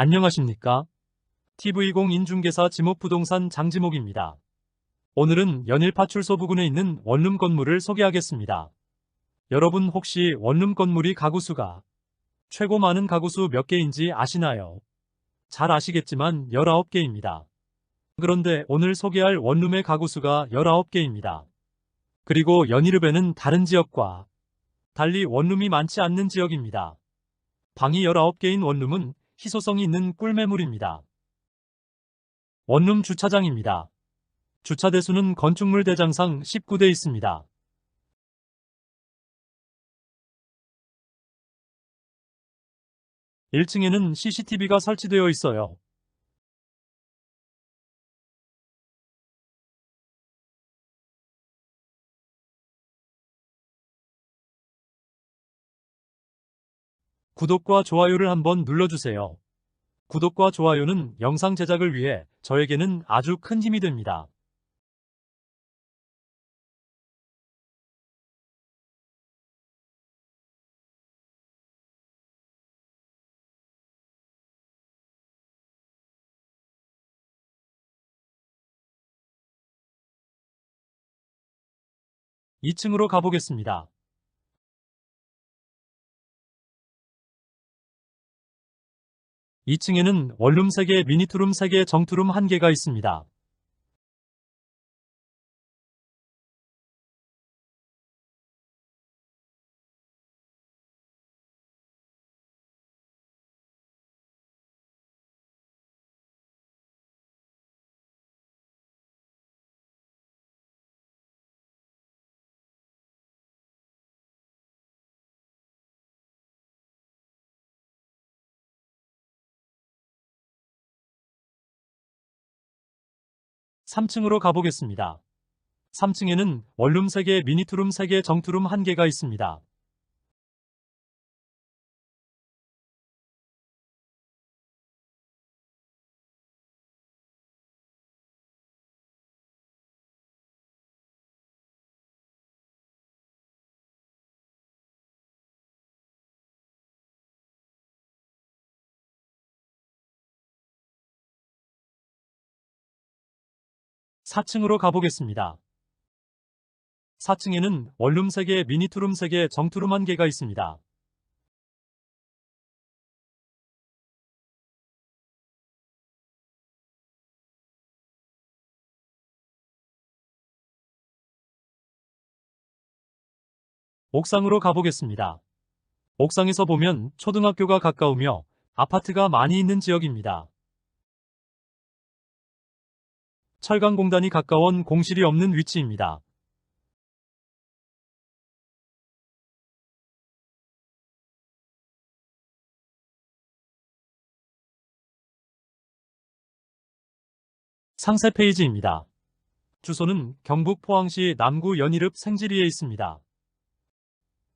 안녕하십니까? TV0 인중개사 지목부동산 장지목입니다. 오늘은 연일파출소 부근에 있는 원룸 건물을 소개하겠습니다. 여러분 혹시 원룸 건물이 가구수가 최고 많은 가구수 몇 개인지 아시나요? 잘 아시겠지만 19개입니다. 그런데 오늘 소개할 원룸의 가구수가 19개입니다. 그리고 연일읍에는 다른 지역과 달리 원룸이 많지 않는 지역입니다. 방이 19개인 원룸은 희소성이 있는 꿀매물입니다. 원룸 주차장입니다. 주차 대수는 건축물 대장상 19대 있습니다. (1층에는) CCTV가 설치되어 있어요. 구독과 좋아요를 한번 눌러주세요. 구독과 좋아요는 영상 제작을 위해 저에게는 아주 큰 힘이 됩니다. (2층으로) 가보겠습니다. 2층에는 원룸 3개, 미니투룸 3개, 정투룸 1개가 있습니다. (3층으로) 가보겠습니다. 3층에는 원룸 3개, 미니투룸 3개, 정투룸 1개가 있습니다. (4층으로) 가보겠습니다. 4층에는 원룸 3개, 미니투룸 3개, 정투룸 1개가 있습니다. 옥상으로 가보겠습니다. 옥상에서 보면 초등학교가 가까우며 아파트가 많이 있는 지역입니다. 철강공단이 가까운 공실이 없는 위치입니다. 상세 페이지입니다. 주소는 경북 포항시 남구 연일읍 생지리에 있습니다.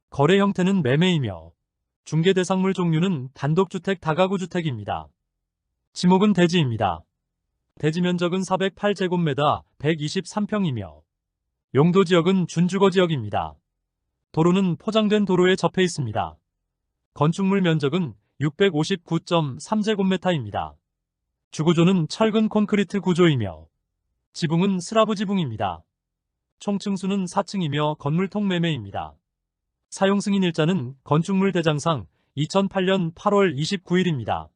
거래 형태는 매매이며 중개 대상물 종류는 단독주택 다가구 주택입니다. 지목은 대지입니다. 대지 면적은 408제곱미터 123평이며 용도 지역은 준주거 지역입니다. 도로는 포장된 도로에 접해 있습니다. 건축물 면적은 659.3제곱미터입니다. 주구조는 철근 콘크리트 구조이며 지붕은 스라브 지붕입니다. 총층수는 4층이며 건물 통 매매입니다. 사용 승인 일자는 건축물 대장상 2008년 8월 29일입니다.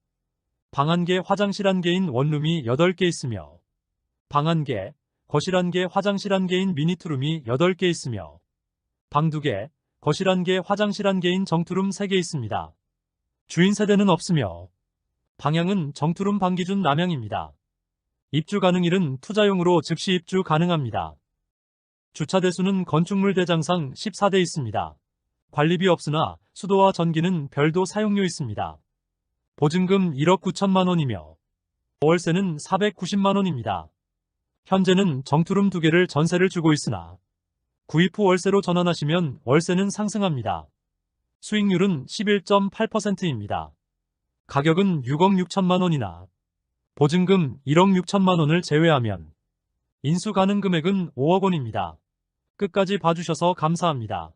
방 1개, 화장실 1개인 원룸이 8개 있으며 방 1개, 거실 1개, 화장실 1개인 미니투룸이 8개 있으며 방 2개, 거실 1개, 화장실 1개인 정투룸 3개 있습니다. 주인 세대는 없으며 방향은 정투룸 방기준 남향입니다. 입주 가능일은 투자용으로 즉시 입주 가능합니다. 주차 대수는 건축물 대장상 14대 있습니다. 관리비 없으나 수도와 전기는 별도 사용료 있습니다. 보증금 1억 9천만 원이며 월세는 490만 원입니다. 현재는 정투룸 2개를 전세를 주고 있으나 구입 후 월세로 전환하시면 월세는 상승합니다. 수익률은 11.8%입니다. 가격은 6억 6천만 원이나 보증금 1억 6천만 원을 제외하면 인수 가능 금액은 5억 원입니다. 끝까지 봐주셔서 감사합니다.